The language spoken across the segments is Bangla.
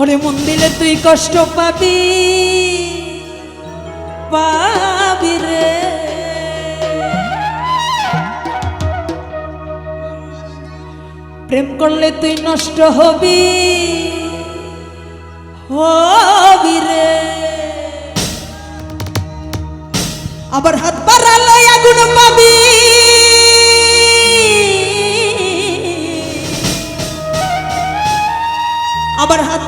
ওরে মন দিলে তুই কষ্ট পাবি পাবি রে। প্রেম করলে তুই নষ্ট হবি হবি রে। আবার হাত বাড়ালে আগুন পাবি। আবার হাত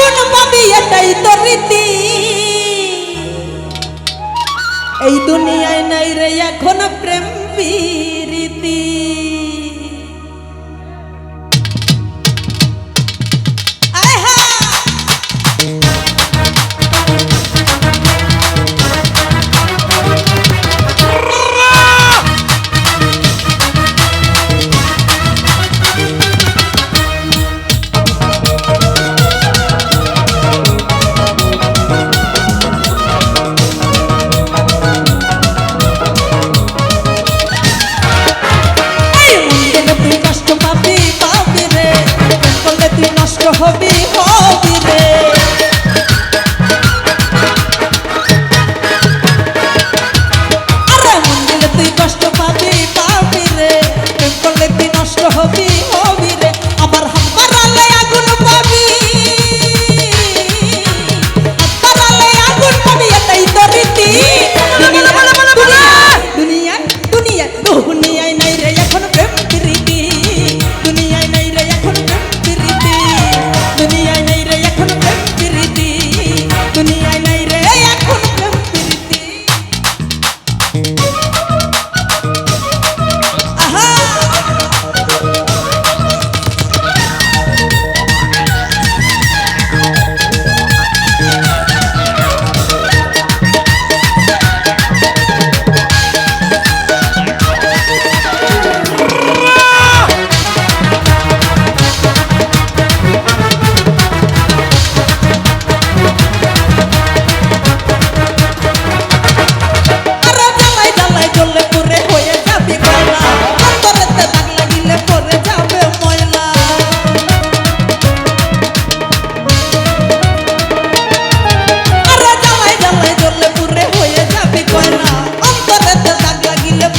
একজন পাবি এটাই তো রীতি। এই দুনিয়ায় নাই রে এখন প্রেম রীতি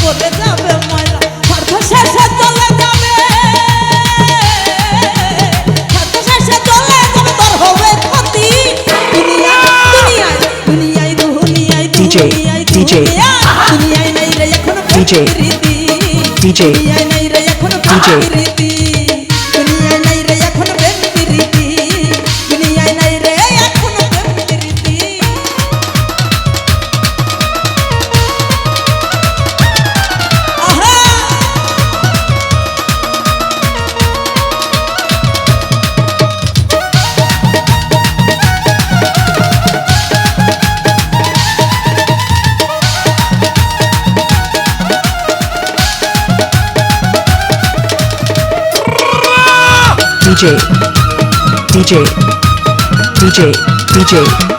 করে যাবে ময়লা। অর্থ শেষে চলে যাবে। অর্থ শেষে চলে যাবে তোর হবে ক্ষতি। দুনিয়ায় দুনিয়ায় দুনিয়ায় দুনিয়ায় দুনিয়ায় নাই রে এখন প্রীতি দুনিয়ায় নাই রে এখন প্রীতি DJ. DJ. DJ. DJ.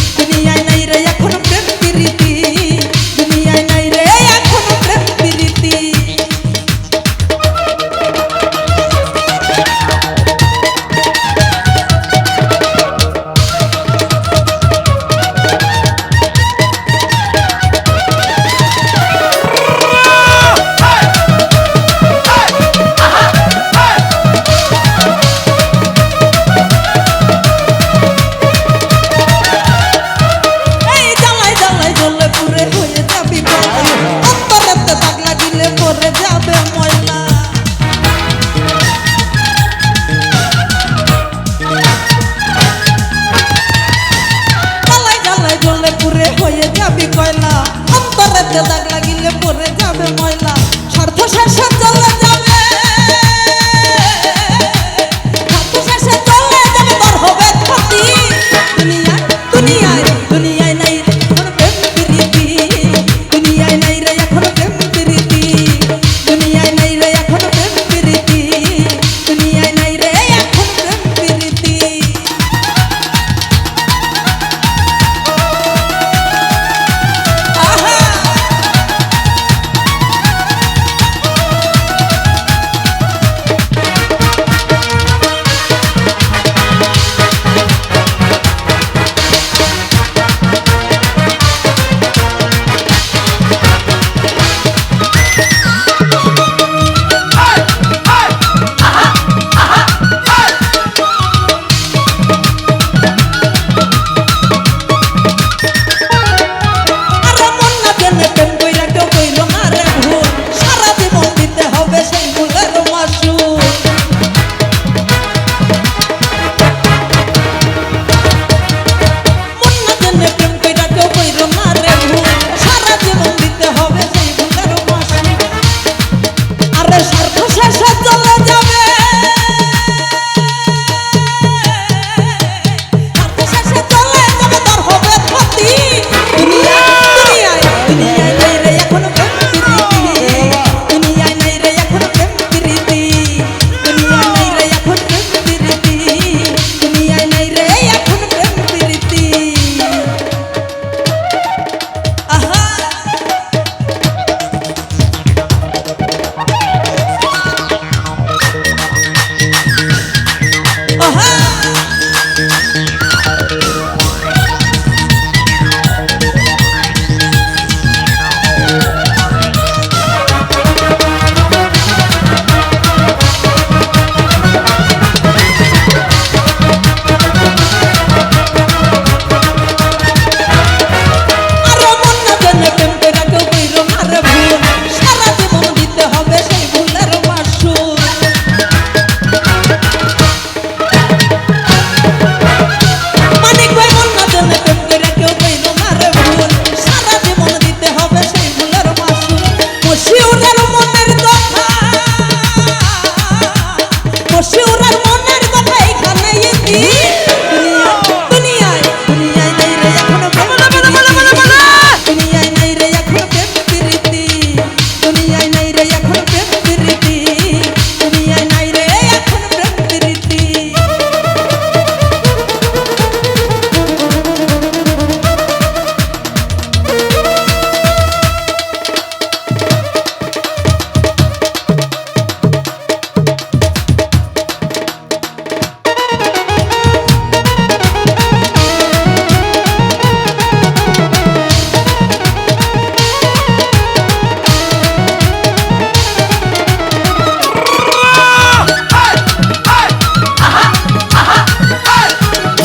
দাগ লাগিলে পরে শ্বশুরার মনের কথা এখানে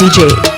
DJ.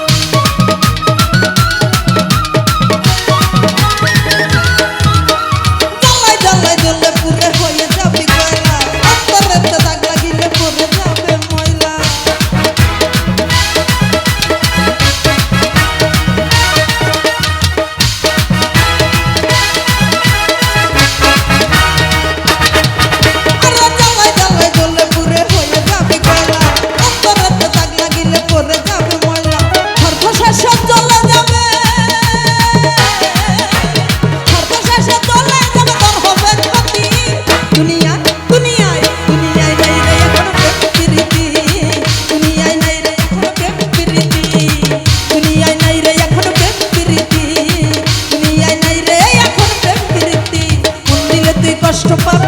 nuestro